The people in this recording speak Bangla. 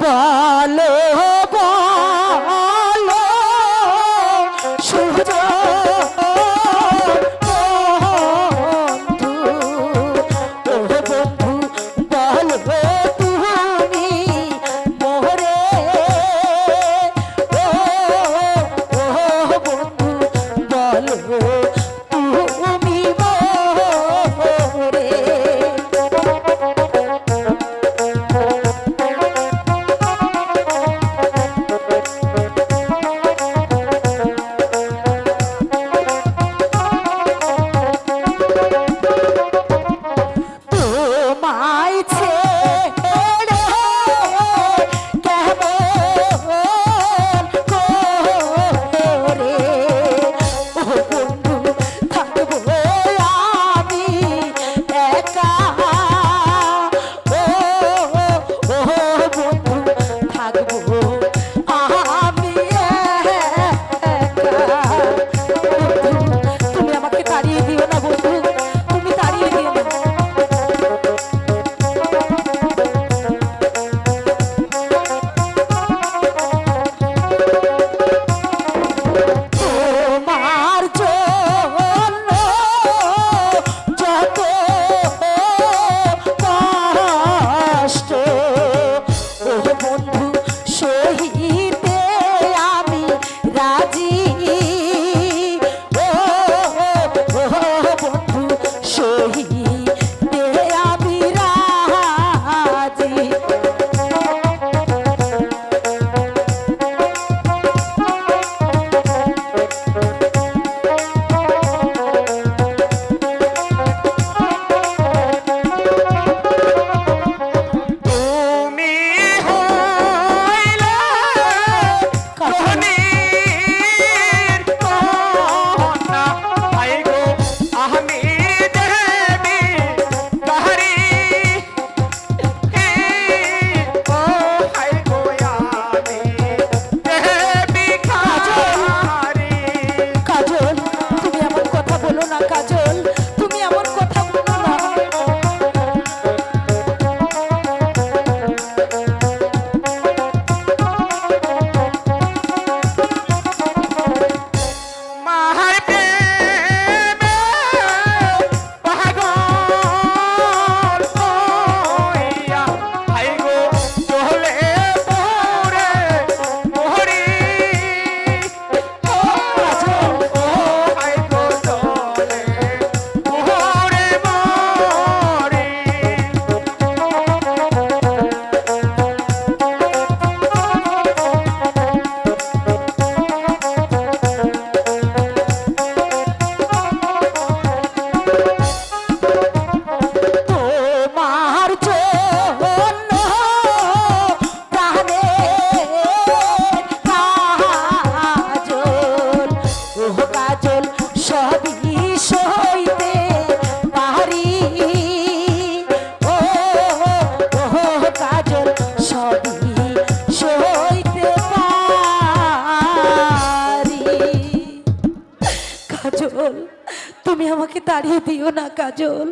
বলো বলো সূর্য Oh. তুমি আমাকে তাড়িয়ে দিও না কাজল।